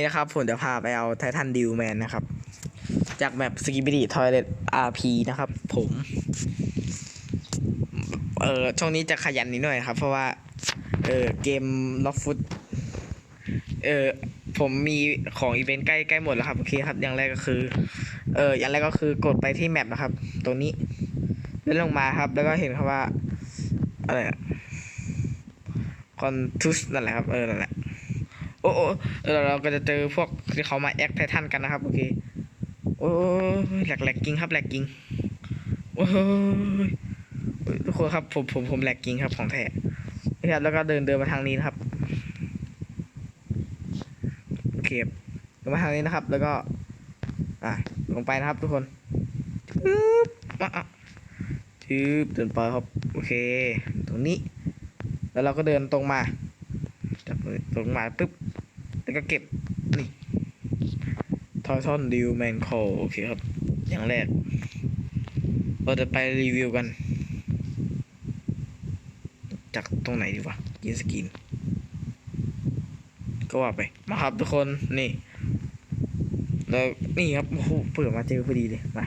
นี่นะครับผมจะพาไปเอาไททันดิวแมนนะครับ จากแบบสกิบิดีทอยเลตอาร์พีนะครับ ผม เออช่วงนี้จะขยันนิดหน่อยครับ เพราะว่า เออเกมล็อกฟุตเออผมมีของอีเวนต์ใกล้ใกล้หมดแล้วครับโอเคครับ อย่างแรกก็คือ เอออย่างแรกก็คือกดไปที่แมปนะครับ ตรงนี้เลื่อนลงมาครับ แล้วก็เห็นครับว่าอะไรคอนทุสนั่นแหละครับ เออนั่นแหละ โอ้เออเราก็จะเจอพวกที่เขามาแอคไททันกันนะครับ โอเค โอ้แหลกแหลกกิงครับแหลกกิงโอ้ยทุกคนครับผมผมผมแหลกกิงครับของแท้นะครับแล้วก็เดินเดินมาทางนี้นะครับโอเคเดินมาทางนี้นะครับ แล้วก็ อะลงไปนะครับ ทุกคนทึบมาอะทึบเดินไปครับโอเค ตรงนี้ แล้วเราก็เดินตรงมาจับตรงมาปุ๊บ แล้วก็เก็บ นี่ทอยทอนดิวแมนโคโอเคครับ อย่างแรก เราจะไปรีวิวกัน จากตรงไหนดีวะยินสกิน ก็ว่าไป มาครับทุกคน นี่ แล้วนี่ครับ โอ้โห เปิดมาเจอพอดีเลย มา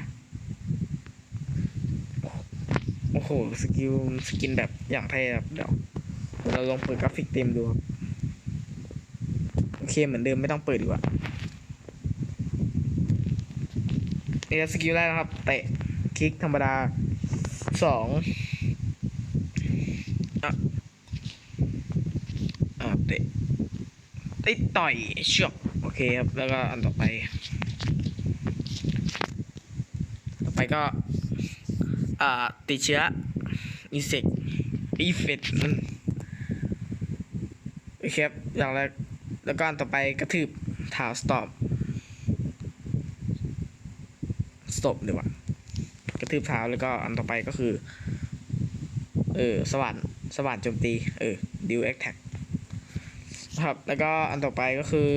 โอ้โห สกิล สกินแบบอย่างเท่ครับเดี๋ยว เราลองเปิดกราฟิกเต็มดูครับ โอเคเหมือนเดิมไม่ต้องเปิดดีกว่านี่สกิลแรกนะครับ เตะคลิกธรรมดาสองอะอะเตะเตะต่อยเชือกโอเคครับ แล้วก็อันต่อไป ต่อไปก็ อ่า ติดเชื้ออินเสกอีเฟตโอเคครับอย่างแรก แล้วก็อันต่อไปกระทืบเท้าสต็อปสต็อปดีกว่ากระทืบเท้าแล้วก็อันต่อไปก็คือ เออสว่านสว่านโจมตี เออดิวแอคแท็กครับ แล้วก็อันต่อไปก็คือ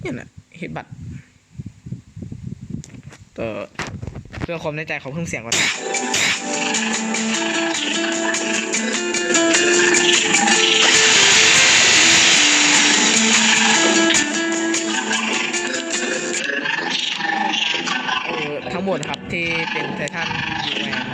เนี่ยนะฮิตบัตต่อเพื่อความแน่ใจขอเพิ่มเสียงก่อน ทั้งหมดครับที่เป็นไททันอยูแมน